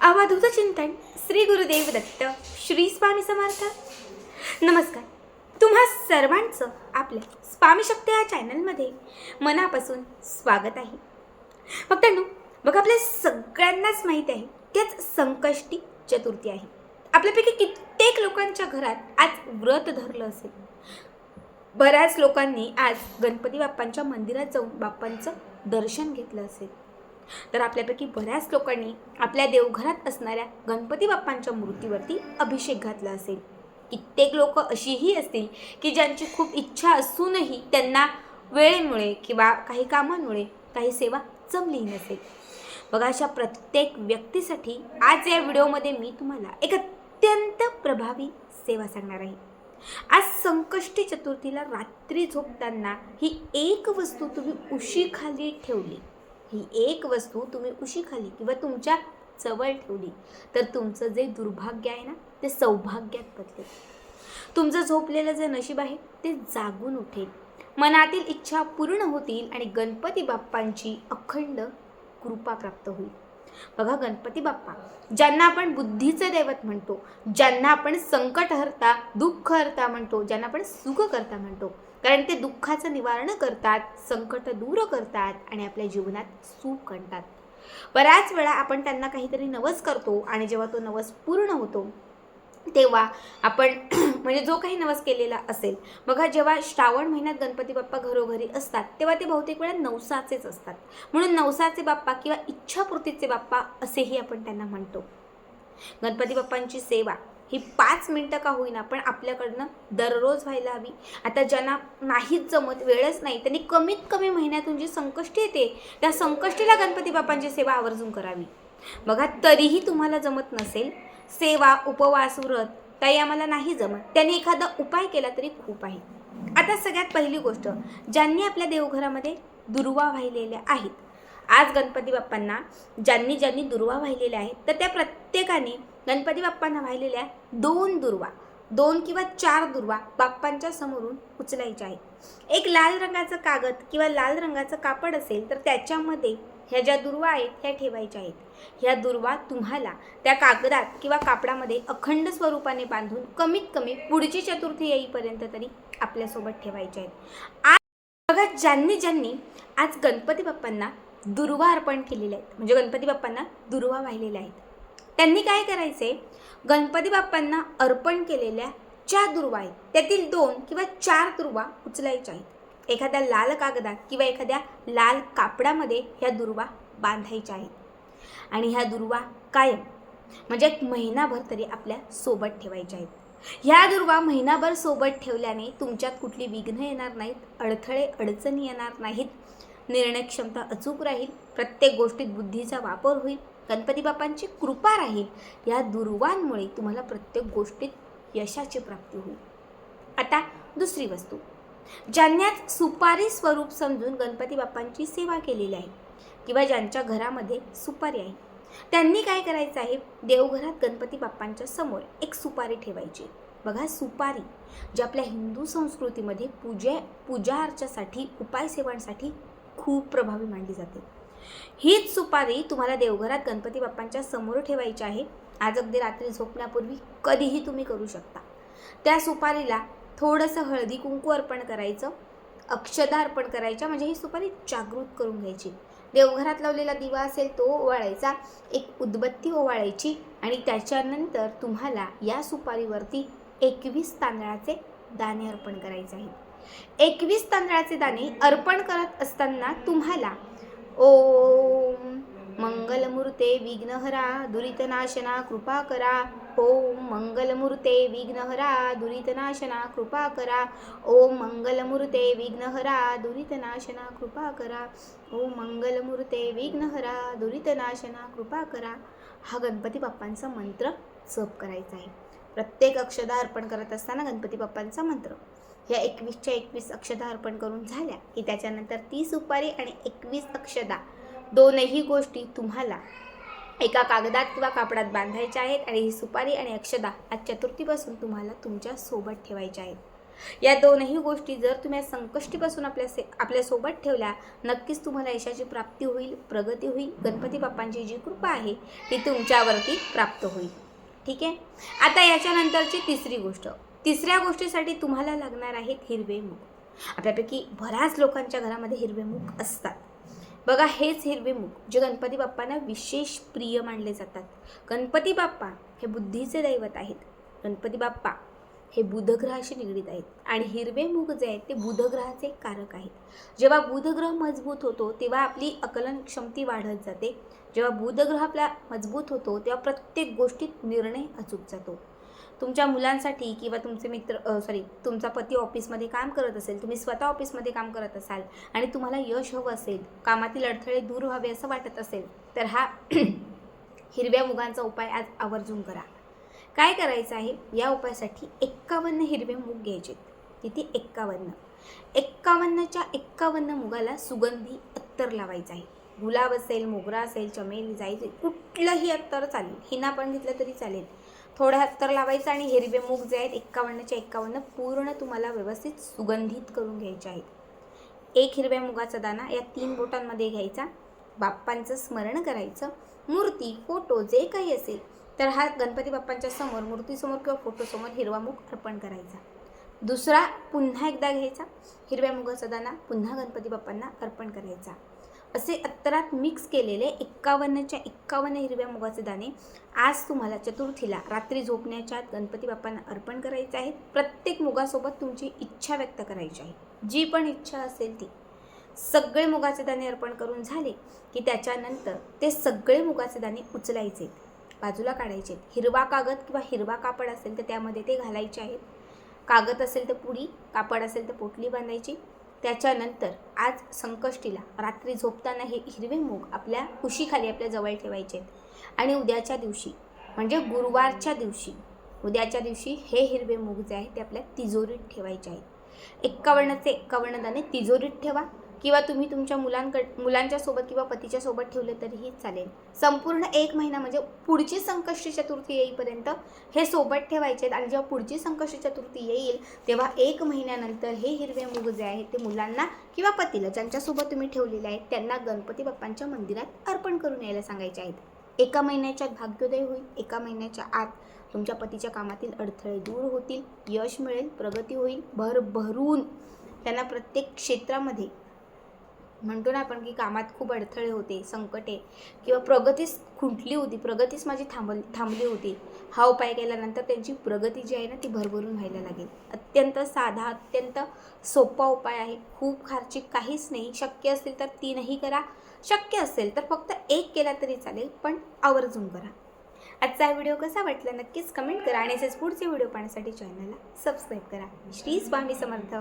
अवधूत चिंतन श्री गुरुदेव दत्त श्री स्वामी समर्थ. नमस्कार. तुम्हा सर्वांचं आपल्या स्वामी शक्ती या चॅनलमध्ये मनापासून स्वागत आहे. भक्तांनो बघा आपल्या सगळ्यांनाच माहीत आहे त्याच संकष्टी चतुर्थी आहे. आपल्यापैकी कित्येक लोकांच्या घरात आज व्रत धरलं असेल. बऱ्याच लोकांनी आज गणपती बाप्पांच्या मंदिरात जाऊन बाप्पांचं दर्शन घेतलं असेल. तर आपल्यापैकी बऱ्याच लोकांनी आपल्या देवघरात असणाऱ्या गणपती बाप्पांच्या मूर्तीवरती अभिषेक घातला असेल. कित्येक लोक अशीही असतील की ज्यांची खूप इच्छा असूनही त्यांना वेळेमुळे किंवा काही कामांमुळे काही सेवा जमली नसेल. बघा अशा प्रत्येक व्यक्तीसाठी आज या व्हिडिओमध्ये मी तुम्हाला एक अत्यंत प्रभावी सेवा सांगणार आहे. आज संकष्टी चतुर्थीला रात्री झोपताना ही एक वस्तू तुम्ही उशीखाली ठेवली. ही एक वस्तू तुम्ही उशीखाली किंवा तुमच्या जवळ ठेवली तर तुमचं जे दुर्भाग्य आहे ना ते सौभाग्यात बदलेल. तुमचं झोपलेलं जे नशीब आहे ते जागून उठेल. मनातील इच्छा पूर्ण होतील आणि गणपती बाप्पांची अखंड कृपा प्राप्त होईल. बघा गणपती बाप्पा ज्यांना आपण बुद्धीचं दैवत म्हणतो ज्यांना आपण संकट हरता दुःख हरता म्हणतो ज्यांना आपण सुख करता म्हणतो कारण ते दुःखाचं निवारण करतात संकट दूर करतात आणि आपल्या जीवनात सुख आणतात. बऱ्याच वेळा आपण त्यांना काहीतरी नवस करतो आणि जेव्हा तो नवस पूर्ण होतो तेव्हा आपण म्हणजे जो काही नवस केलेला असेल बघा जेव्हा श्रावण महिन्यात गणपती बाप्पा घरोघरी असतात तेव्हा ते बहुतेक वेळा नवसाचेच असतात. म्हणून नवसाचे बाप्पा किंवा इच्छापूर्तीचे बाप्पा असेही आपण त्यांना म्हणतो. गणपती बाप्पांची सेवा ही पाच मिनटं का होईना पण आपल्याकडनं दररोज व्हायला हवी. आता ज्यांना नाहीच जमत वेळच नाही त्यांनी कमीत कमी महिन्यातून जी संकष्टी येते त्या संकष्टीला गणपती बाप्पांची सेवा आवर्जून करावी. बघा तरीही तुम्हाला जमत नसेल सेवा उपवास व्रत काही आम्हाला नाही जमत. त्यांनी एखादा उपाय केला तरी खूप आहे. आता सगळ्यात पहिली गोष्ट ज्यांनी आपल्या देवघरामध्ये दुर्वा वाहिलेल्या आहेत आज गणपती बाप्पांना ज्यांनी ज्यांनी दुर्वा वाहिलेल्या आहेत तर त्या प्रत्येकाने गणपती बाप्पांना वाहिलेल्या दोन दुर्वा दोन किंवा चार दुर्वा बाप्पांच्या समोरून उचलायच्या आहेत. एक लाल रंगाचं कागद किंवा लाल रंगाचं कापड असेल तर त्याच्यामध्ये ह्या ज्या दुर्वा आहेत ह्या ठेवायच्या आहेत. ह्या दुर्वा तुम्हाला त्या कागदात किंवा कापडामध्ये अखंड स्वरूपाने बांधून कमीत कमी पुढची चतुर्थी येईपर्यंत तरी आपल्यासोबत ठेवायच्या आहेत. आज बघा ज्यांनी ज्यांनी आज गणपती बाप्पांना दुर्वा अर्पण केलेले आहेत. म्हणजे गणपती बाप्पांना दुर्वा वाहिलेल्या आहेत. त्यांनी काय करायचे? गणपती बाप्पांना अर्पण केलेल्या ज्या दुर्वा आहेत. त्यातील दोन किंवा चार दुर्वा उचलायच्या आहेत. एखाद्या लाल कागदात किंवा एखाद्या लाल कापडामध्ये ह्या दुर्वा बांधायच्या आहेत. आणि ह्या दुर्वा कायम म्हणजे एक महिनाभर तरी आपल्यासोबत ठेवायच्या आहेत. ह्या दुर्वा महिनाभर सोबत ठेवल्याने तुमच्यात कुठली विघ्न येणार नाहीत अडथळे अडचणी येणार नाहीत. निर्णय क्षमता अचूक राहील प्रत्येक गोष्टीत बुद्धीचा वापर होईल गणपती बाप्पांची कृपा राहील या दुर्वांमुळे तुम्हाला प्रत्येक गोष्टीत यशाची प्राप्ती होईल. आता दुसरी वस्तू. ज्यांनाच सुपारी स्वरूप समजून गणपती बाप्पांची सेवा केलेली आहे किंवा ज्यांच्या घरामध्ये सुपारी आहे त्यांनी काय करायचं आहे? देवघरात गणपती बाप्पांच्या समोर एक सुपारी ठेवायची. बघा सुपारी जे आपल्या हिंदू संस्कृतीमध्ये पूजे पूजा अर्चासाठी उपाय सेवांसाठी खूप प्रभावी मानली जाते. हीच सुपारी तुम्हाला देवघरात गणपती बाप्पांच्या समोर ठेवायची आहे. आज अगदी रात्री झोपण्यापूर्वी कधीही तुम्ही करू शकता. त्या सुपारीला थोडंसं हळदी कुंकू अर्पण करायचं अक्षदा अर्पण करायच्या म्हणजे ही सुपारी जागृत करून घ्यायची. देवघरात लावलेला दिवा असेल तो ओवाळायचा एक उदबत्ती ओवाळायची आणि त्याच्यानंतर तुम्हाला या सुपारीवरती एकवीस तांदळाचे दाणे अर्पण करायचे आहेत. एकवीस तांदळाचे दाणे अर्पण करत असताना तुम्हाला ओम मंगलमूर्ते विघ्नहरा दुरितनाशना कृपा करा. ओम मंगलमूर्ते विघ्नहरा दुरितनाशना कृपा करा. ओम मंगलमूर्ते विघ्नहरा दुरितनाशना कृपा करा. ओम मंगलमूर्ते विघ्नहरा दुरितनाशना कृपा करा. हा गणपती बाप्पांचा मंत्र जप करायचा आहे. प्रत्येक अक्षदा अर्पण करत असताना गणपती बाप्पांचा मंत्र. या एकवीसच्या एकवीस अक्षदा अर्पण करून झाल्या की त्याच्यानंतर ती सुपारी आणि एकवीस अक्षदा. दोनही गोष्टी तुम्हाला एका कागदात किंवा कापडात बांधायच्या आहेत आणि ही सुपारी आणि अक्षदा आज चतुर्थीपासून तुम्हाला तुमच्यासोबत ठेवायच्या आहेत. या दोनही गोष्टी जर तुम्ही संकष्टीपासून आपल्या से आपल्यासोबत ठेवल्या नक्कीच तुम्हाला यशाची प्राप्ती होईल प्रगती होईल गणपती बाप्पांची जी कृपा आहे ती तुमच्यावरती प्राप्त होईल. ठीक आहे? आता याच्यानंतरची तिसरी गोष्ट. तिसऱ्या गोष्टीसाठी तुम्हाला लागणार आहेत हिरवे मूग. आपल्यापैकी बऱ्याच लोकांच्या घरामध्ये हिरवे मूग असतात. बघा हेच हिरवे मूग जे गणपती बाप्पांना विशेष प्रिय मानले जातात. गणपती बाप्पा हे बुद्धीचे दैवत आहेत. गणपती बाप्पा हे बुधग्रहाशी निगडीत आहेत. आणि हिरवे मूग जे आहेत ते बुधग्रहाचे कारक आहेत. जेव्हा बुधग्रह मजबूत होतो तेव्हा आपली आकलन क्षमती वाढत जाते. जेव्हा बुधग्रह आपला मजबूत होतो तेव्हा प्रत्येक गोष्टीत निर्णय अचूक जातो. तुमच्या मुलांसाठी किंवा तुमचे मित्र सॉरी तुमचा पती ऑफिसमध्ये काम करत असेल तुम्ही स्वतः ऑफिसमध्ये काम करत असाल आणि तुम्हाला यश हवं असेल कामातील अडथळे दूर व्हावे असं वाटत असेल तर हा हिरव्या मुगांचा उपाय आज आवर्जून करा. काय करायचं आहे? या उपायासाठी एक्कावन्न हिरवे मूग घ्यायचे किती? एक्कावन्न. एक्कावन्नच्या एक्कावन्न मुगाला सुगंधी अत्तर लावायचं आहे. गुलाब असेल मोगरा असेल चमेली जायचे कुठलंही अत्तर चालेल. हिना पण घेतलं तरी चालेल. थोडं अत्तर लावायचं आणि हिरवे मूग जे आहेत एक्कावन्नच्या एक्कावन्न पूर्ण तुम्हाला व्यवस्थित सुगंधित करून घ्यायचे आहेत. एक हिरव्या मुगाचा दाना या तीन बोटांमध्ये घ्यायचा. बाप्पांचं स्मरण करायचं. मूर्ती फोटो जे काही असेल तर हा गणपती बाप्पांच्या समोर मूर्तीसमोर किंवा फोटोसमोर हिरवा मूग अर्पण करायचा. दुसरा पुन्हा एकदा घ्यायचा. हिरव्या मुगाचा दाना पुन्हा गणपती बाप्पांना अर्पण करायचा. असे अत्तरात मिक्स केलेले एक्कावन्नच्या एक्कावन्न हिरव्या मुगाचे दाणे आज तुम्हाला चतुर्थीला रात्री झोपण्याच्या आत गणपती बाप्पांना अर्पण करायचे आहेत. प्रत्येक मुगासोबत तुमची इच्छा व्यक्त करायची आहे. जी पण इच्छा असेल ती. सगळे मुगाचे दाणे अर्पण करून झाले की त्याच्यानंतर ते सगळे मुगाचे दाणे उचलायचे. बाजूला काढायचे आहेत. हिरवा कागद किंवा हिरवा कापड असेल तर त्यामध्ये ते घालायचे आहेत. कागद असेल तर पुडी कापड असेल तर पोटली बांधायची. त्याच्यानंतर आज संकष्टीला रात्री झोपताना हे हिरवे मूग आपल्या कुशीखाली आपल्या जवळ ठेवायचे आहेत. आणि उद्याच्या दिवशी म्हणजे गुरुवारच्या दिवशी उद्याच्या दिवशी हे हिरवे मूग जे आहे ते आपल्या तिजोरीत ठेवायचे आहेत. एक्कावन्नचे एक्कावन्न दाणे तिजोरीत ठेवा. किंवा तुम्ही तुमच्या मुलांकड मुलांच्या सोबत किंवा पतीच्या सोबत ठेवले तरीही चालेल. संपूर्ण एक महिना म्हणजे पुढची संकष्टी चतुर्थी येईपर्यंत हे सोबत ठेवायचे आहेत. आणि जेव्हा पुढची संकष्टी चतुर्थी येईल तेव्हा एक महिन्यानंतर हे हिरवे मूग जे आहेत ते मुलांना किंवा पतीला ज्यांच्यासोबत तुम्ही ठेवलेले आहेत त्यांना गणपती बाप्पांच्या मंदिरात अर्पण करून यायला सांगायचे आहेत. एका महिन्याच्या भाग्योदय होईल. एका महिन्याच्या आत तुमच्या पतीच्या कामातील अडथळे दूर होतील. यश मिळेल. प्रगती होईल. भरभरून त्यांना प्रत्येक क्षेत्रामध्ये म्हणतो ना आपण की कामात खूप अडथळे होते संकटे किंवा प्रगतीच खुंटली होती प्रगतीच माझी थांबल थांबली होती. हा उपाय केल्यानंतर त्यांची प्रगती जी आहे ना ती भरभरून व्हायला लागेल. अत्यंत साधा अत्यंत सोपा उपाय आहे. खूप खर्चिक काहीच नाही. शक्य असेल तर तीनही करा. शक्य असेल तर फक्त एक केला तरी चालेल पण आवर्जून करा. आजचा व्हिडिओ कसा वाटला नक्कीच कमेंट करा आणि असेच पुढचे व्हिडिओ पाहण्यासाठी चॅनलला सबस्क्राईब करा. श्री स्वामी समर्थ.